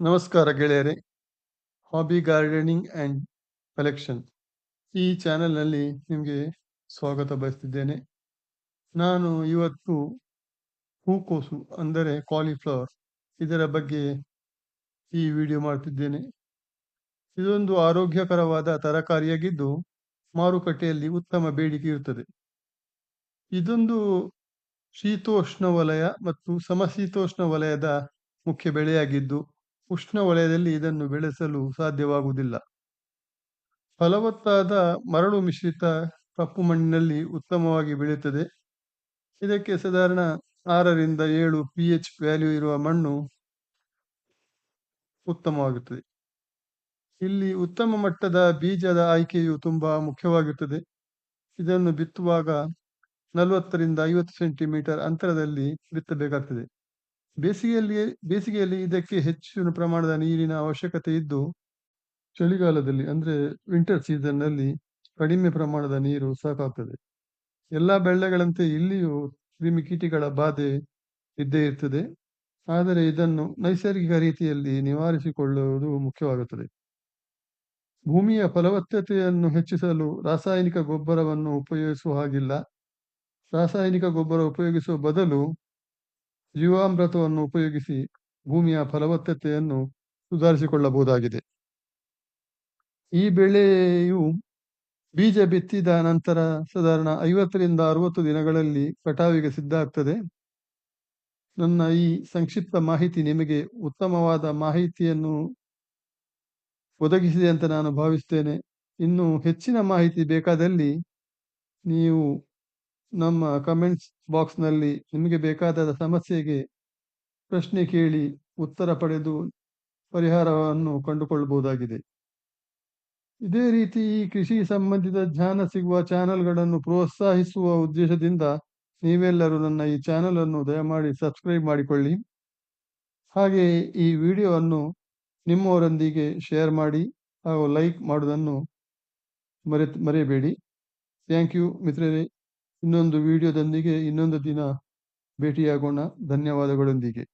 ನಮಸ್ಕಾರ ಗೆಳೆಯರೇ. Hobby gardening and collection ಈ ಚಾನೆಲ್ನಲ್ಲಿ ನಿಮಗೆ ಸ್ವಾಗತ ಬಯಸ್ತಿದ್ದೇನೆ. ನಾನು ಇವತ್ತು ಹೂಕೋಸು, ಅಂದರೆ ಕಾಲಿಫ್ಲವರ್ ಇದರ ಬಗ್ಗೆ ಈ ವಿಡಿಯೋ ಮಾಡ್ತಿದ್ದೇನೆ. ಇದೊಂದು ಆರೋಗ್ಯಕರವಾದ ತರಕಾರಿಯಾಗಿದ್ದು, ಮಾರುಕಟ್ಟೆಯಲ್ಲಿ ಉತ್ತಮ ಬೇಡಿಕೆ ಇರುತ್ತದೆ. ಇದೊಂದು ಶೀತೋಷ್ಣ ವಲಯ ಮತ್ತು ಸಮಶೀತೋಷ್ಣ ವಲಯದ ಮುಖ್ಯ ಬೆಳೆಯಾಗಿದ್ದು ಉಷ್ಣ ವಲಯದಲ್ಲಿ ಇದನ್ನು ಬೆಳೆಸಲು ಸಾಧ್ಯವಾಗುವುದಿಲ್ಲ. ಫಲವತ್ತಾದ ಮರಳು ಮಿಶ್ರಿತ ಕಪ್ಪು ಮಣ್ಣಿನಲ್ಲಿ ಉತ್ತಮವಾಗಿ ಬೆಳೆಯುತ್ತದೆ. ಇದಕ್ಕೆ ಸಾಧಾರಣ ಆರರಿಂದ ಏಳು ಪಿ ಎಚ್ ವ್ಯಾಲ್ಯೂ ಇರುವ ಮಣ್ಣು ಉತ್ತಮವಾಗುತ್ತದೆ. ಇಲ್ಲಿ ಉತ್ತಮ ಮಟ್ಟದ ಬೀಜದ ಆಯ್ಕೆಯು ತುಂಬಾ ಮುಖ್ಯವಾಗಿರುತ್ತದೆ. ಇದನ್ನು ಬಿತ್ತುವಾಗ ನಲವತ್ತರಿಂದ ಐವತ್ತು ಸೆಂಟಿಮೀಟರ್ ಅಂತರದಲ್ಲಿ ಬಿತ್ತಬೇಕಾಗ್ತದೆ. ಬೇಸಿಗೆಯಲ್ಲಿ ಬೇಸಿಗೆಯಲ್ಲಿ ಇದಕ್ಕೆ ಹೆಚ್ಚಿನ ಪ್ರಮಾಣದ ನೀರಿನ ಅವಶ್ಯಕತೆ ಇದ್ದು, ಚಳಿಗಾಲದಲ್ಲಿ ಅಂದ್ರೆ ವಿಂಟರ್ ಸೀಸನ್ನಲ್ಲಿ ಕಡಿಮೆ ಪ್ರಮಾಣದ ನೀರು ಸಾಕಾಗ್ತದೆ. ಎಲ್ಲಾ ಬೆಳೆಗಳಂತೆ ಇಲ್ಲಿಯೂ ಕ್ರಿಮಿಕೀಟಿಗಳ ಬಾಧೆ ಇದ್ದೇ ಇರ್ತದೆ. ಆದರೆ ಇದನ್ನು ನೈಸರ್ಗಿಕ ರೀತಿಯಲ್ಲಿ ನಿವಾರಿಸಿಕೊಳ್ಳುವುದು ಮುಖ್ಯವಾಗುತ್ತದೆ. ಭೂಮಿಯ ಫಲವತ್ತತೆಯನ್ನು ಹೆಚ್ಚಿಸಲು ರಾಸಾಯನಿಕ ಗೊಬ್ಬರವನ್ನು ಉಪಯೋಗಿಸುವ ಹಾಗಿಲ್ಲ. ರಾಸಾಯನಿಕ ಗೊಬ್ಬರ ಉಪಯೋಗಿಸುವ ಬದಲು ಜೀವಾಮೃತವನ್ನು ಉಪಯೋಗಿಸಿ ಭೂಮಿಯ ಫಲವತ್ತತೆಯನ್ನು ಸುಧಾರಿಸಿಕೊಳ್ಳಬಹುದಾಗಿದೆ. ಈ ಬೆಳೆಯು ಬೀಜ ಬಿತ್ತಿದ ನಂತರ ಸಾಧಾರಣ ಐವತ್ತರಿಂದ ಅರವತ್ತು ದಿನಗಳಲ್ಲಿ ಕಟಾವಿಗೆ ಸಿದ್ಧ ಆಗ್ತದೆ. ನನ್ನ ಈ ಸಂಕ್ಷಿಪ್ತ ಮಾಹಿತಿ ನಿಮಗೆ ಉತ್ತಮವಾದ ಮಾಹಿತಿಯನ್ನು ಒದಗಿಸಿದೆ ಅಂತ ನಾನು ಭಾವಿಸ್ತೇನೆ. ಇನ್ನು ಹೆಚ್ಚಿನ ಮಾಹಿತಿ ಬೇಕಾದಲ್ಲಿ ನೀವು ನಮ್ಮ ಕಮೆಂಟ್ಸ್ ಬಾಕ್ಸ್ನಲ್ಲಿ ನಿಮಗೆ ಬೇಕಾದ ಸಮಸ್ಯೆಗೆ ಪ್ರಶ್ನೆ ಕೇಳಿ ಉತ್ತರ ಪಡೆದು ಪರಿಹಾರವನ್ನು ಕಂಡುಕೊಳ್ಳಬಹುದಾಗಿದೆ. ಇದೇ ರೀತಿ ಈ ಕೃಷಿ ಸಂಬಂಧಿತ ಜ್ಞಾನ ಸಿಗುವ ಚಾನೆಲ್ಗಳನ್ನು ಪ್ರೋತ್ಸಾಹಿಸುವ ಉದ್ದೇಶದಿಂದ ನೀವೆಲ್ಲರೂ ನನ್ನ ಈ ಚಾನೆಲ್ ಅನ್ನು ದಯಮಾಡಿ ಸಬ್ಸ್ಕ್ರೈಬ್ ಮಾಡಿಕೊಳ್ಳಿ. ಹಾಗೆ ಈ ವಿಡಿಯೋವನ್ನು ನಿಮ್ಮವರೊಂದಿಗೆ ಶೇರ್ ಮಾಡಿ ಹಾಗೂ ಲೈಕ್ ಮಾಡುವುದನ್ನು ಮರೆ ಮರೆಯಬೇಡಿ. ಥ್ಯಾಂಕ್ ಯು ಮಿತ್ರರೇ. ಇನ್ನೊಂದು ವಿಡಿಯೋದೊಂದಿಗೆ ಇನ್ನೊಂದು ದಿನ ಭೇಟಿಯಾಗೋಣ. ಧನ್ಯವಾದಗಳೊಂದಿಗೆ.